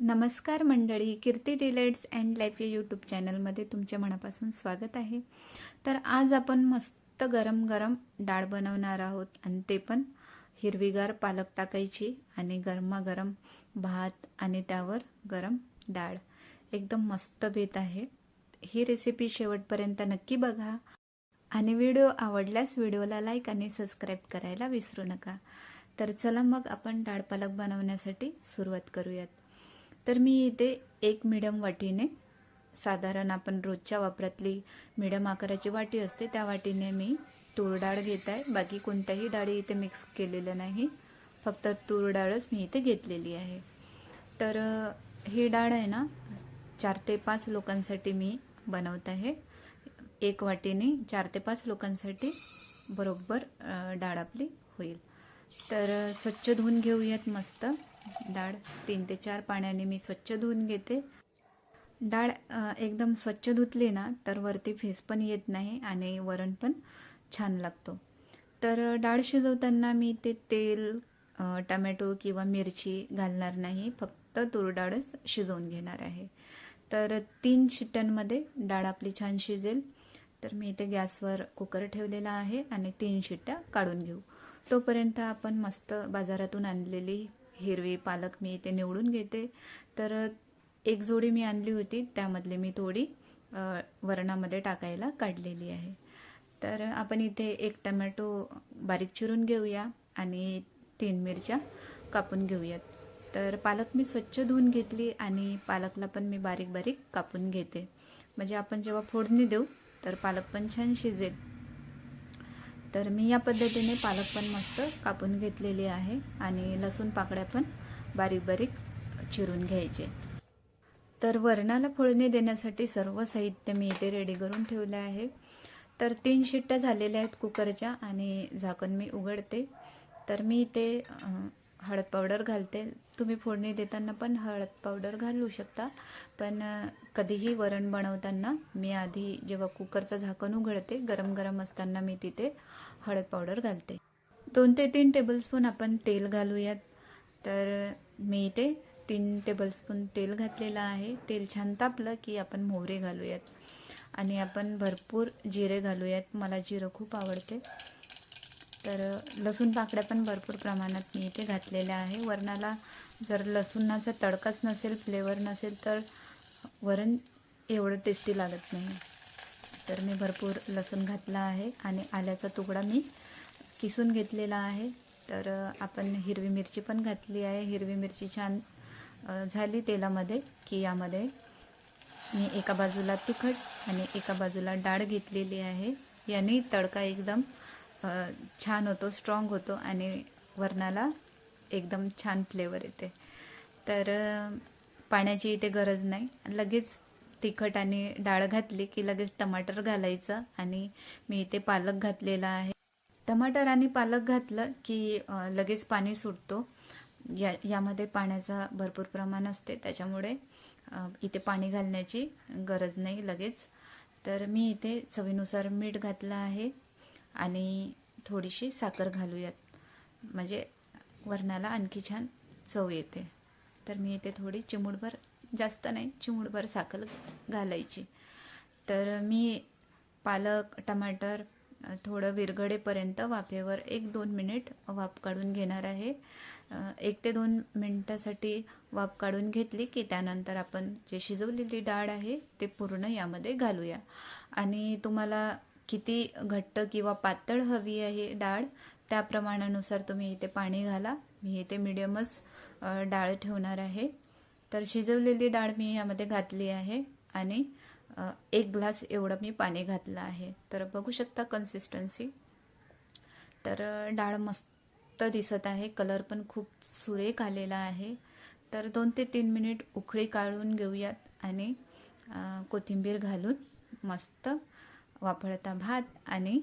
नमस्कार मंडळी Kirti delights and life या यूट्यूब चॅनलमध्ये तुमच्या मनापासून स्वागत आहे. तर आज आपण मस्त गरम गरम डाळ बनवणार आहोत आणि ते पण हिरवीगार पालक टाकायची आणि गरमागरम भात आणि त्यावर गरम डाळ. एकदम मस्त बेत आहे. ही रेसिपी शेवटपर्यंत नक्की बघा. आणि व्हिडिओ आवडल्यास व्हिडिओला लाईक आणि सबस्क्राईब करायला विसरू नका. तर चला मग आपण डाळ पालक बनवण्यासाठी सुरुवात करूयात. तर मी इथे एक मिडम वाटीने साधारण आपण रोजच्या वापरातली मिडम आकाराची वाटी असते त्या वाटीने मी तूर डाळ घेत आहे. बाकी कोणत्याही डाळी इथे मिक्स केलेलं नाही. फक्त तूर डाळच मी इथे घेतलेली आहे. तर ही डाळ आहे ना चार ते पाच लोकांसाठी मी बनवत आहे. एक वाटीने चार ते पाच लोकांसाठी बरोबर डाळ आपली होईल. तर स्वच्छ धुवून घेऊयात मस्त. डाळ तीन ते चार पाण्याने मी स्वच्छ धुवून घेते. डाळ एकदम स्वच्छ धुतली ना तर वरती फेस पण येत नाही आणि वरण पण छान लागतो. तर डाळ शिजवताना मी ते तेल टमॅटो किंवा मिरची घालणार नाही फक्त तूर डाळच शिजवून घेणार आहे. तर तीन शिट्ट्यांमध्ये डाळ आपली छान शिजेल. तर मी इथे गॅसवर कुकर ठेवलेला आहे आणि तीन शिट्ट्या काढून घेऊ. तोपर्यंत आपण मस्त बाजारातून आणलेली हिरवे पालक मी इथे निवडून घेते. तर एक जोडी मी आणली होती त्यामधली मी थोडी वरणामध्ये टाकायला काढलेली आहे. तर आपण इथे एक टमॅटो बारीक चिरून घेऊया आणि तीन मिरच्या कापून घेऊयात. तर पालक मी स्वच्छ धुवून घेतली आणि पालकला पण मी बारीक बारीक कापून घेते. म्हणजे आपण जेव्हा फोडणी देऊ तर पालक पण छान शिजेल. तर मी या पद्धतीने पालक पण मस्त कापून घेतलेली आहे आणि लसूण पाकळ्या पण बारीक बारीक चिरून घ्यायचे. तर वरणाला फोडणी देण्यासाठी सर्व साहित्य मी इथे रेडी करून ठेवलं आहे. तर तीन शिट्ट्या झालेल्या आहेत कुकरच्या आणि झाकण मी उघडते. तर मी इथे हळद पावडर घालते. तुम्ही फोडणी देताना पण हळद पावडर घालू शकता. पण कधीही वरण बनवताना मी आधी जेव्हा कुकरचं झाकण उघडते गरम गरम असताना मी तिथे हळद पावडर घालते. दोन ते तीन टेबलस्पून आपण तेल घालूयात. तर मी इथे तीन टेबलस्पून तेल घातलेलं आहे. तेल छान तापलं की आपण मोहरे घालूयात. आणि आपण भरपूर जिरे घालूयात. मला जिरं खूप आवडते. तर लसूण पाकड्या पण भरपूर प्रमाणात मी इथे घातलेल्या आहे. वरणाला जर लसूणाचा तडकाच नसेल फ्लेवर नसेल तर वरण एवढं टेस्टी लागत नाही. तर मी भरपूर लसूण घातला आहे आणि आल्याचा तुकडा मी किसून घेतलेला आहे. तर आपण हिरवी मिरची पण घातली आहे. हिरवी मिरची छान झाली तेलामध्ये की यामध्ये मी एका बाजूला तिखट आणि एका बाजूला डाळ घेतलेली आहे. याने तडका एकदम छान होतो स्ट्रॉंग होतो आणि वरणाला एकदम छान फ्लेवर येते. तर पाण्याची इथे गरज नाही. लगेच तिखट आणि डाळ घातली की लगेच टमाटर घालायचं आणि मी इथे पालक घातलेला आहे. टमाटर आणि पालक घातलं की लगेच पाणी सुटतो. या यामध्ये पाण्याचा भरपूर प्रमाण असते. त्याच्यामुळे इथे पाणी घालण्याची गरज नाही लगेच. तर मी इथे चवीनुसार मीठ घातलं आहे. आणि थोडीशी साखर घालूयात. म्हणजे वरणाला आणखी छान चव येते. तर मी इथे थोडी चिमूडभर जास्त नाही चिमूडभर साखर घालायची. तर मी पालक टमाटर थोडं विरघडेपर्यंत वाफेवर एक दोन मिनिट वाफ काढून घेणार आहे. एक ते दोन मिनटासाठी वाफ काढून घेतली की त्यानंतर आपण जे शिजवलेली डाळ आहे ते पूर्ण यामध्ये घालूया. आणि तुम्हाला किती घट्ट किंवा पातळ हवी आहे डाळ त्या प्रमाणानुसार तुम्ही इथे पाणी घाला. मी इथे मिडियमच डाळ ठेवणार आहे. तर शिजवलेली डाळ मी यामध्ये घातली आहे आणि एक ग्लास एवढं मी पाणी घातलं आहे. तर बघू शकता कन्सिस्टन्सी तर डाळ मस्त दिसत आहे. कलर पण खूप सुरेख आलेला आहे. तर दोन ते तीन मिनिट उकळी काढून घेऊयात आणि कोथिंबीर घालून मस्त वापरता भात आणि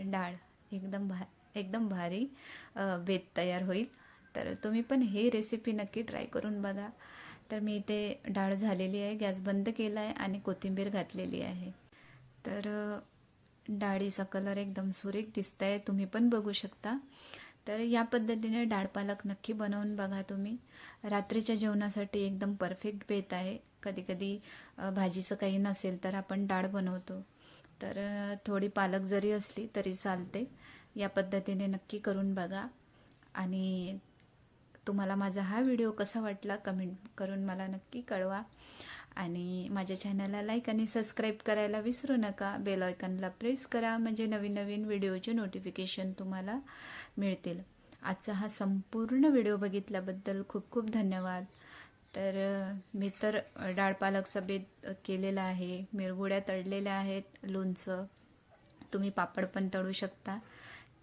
डाळ. एकदम भा एकदम भारी बेत तयार होईल. तर तुम्ही पण हे रेसिपी नक्की ट्राय करून बघा. तर मी इथे डाळ झालेली आहे गॅस बंद केला आहे आणि कोथिंबीर घातलेली आहे. तर डाळीचा कलर एकदम सुरेख दिसत आहे तुम्ही पण बघू शकता. तर या पद्धतीने डाळ पालक नक्की बनवून बघा तुम्ही. रात्रीच्या जेवणासाठी एकदम परफेक्ट बेत आहे. कधीकधी भाजीचं काही नसेल तर आपण डाळ बनवतो. तर थोडी पालक जरी असली तरी चालते. या पद्धतीने नक्की करून बघा. आणि तुम्हाला माझा हा व्हिडिओ कसा वाटला कमेंट करून मला नक्की कळवा. आणि माझ्या चॅनलला लाईक आणि सबस्क्राईब करायला विसरू नका. बेल आयकनला प्रेस करा. म्हणजे नवीन नवीन व्हिडिओचे नोटिफिकेशन तुम्हाला मिळतील. आजचा हा संपूर्ण व्हिडिओ बघितल्याबद्दल खूप खूप धन्यवाद. तर मी तर डाळ पालक सभेत केलेला आहे. मिरगुड्या तळलेल्या आहेत लोणचं. तुम्ही पापड पण तळू शकता.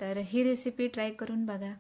तर ही रेसिपी ट्राय करून बघा.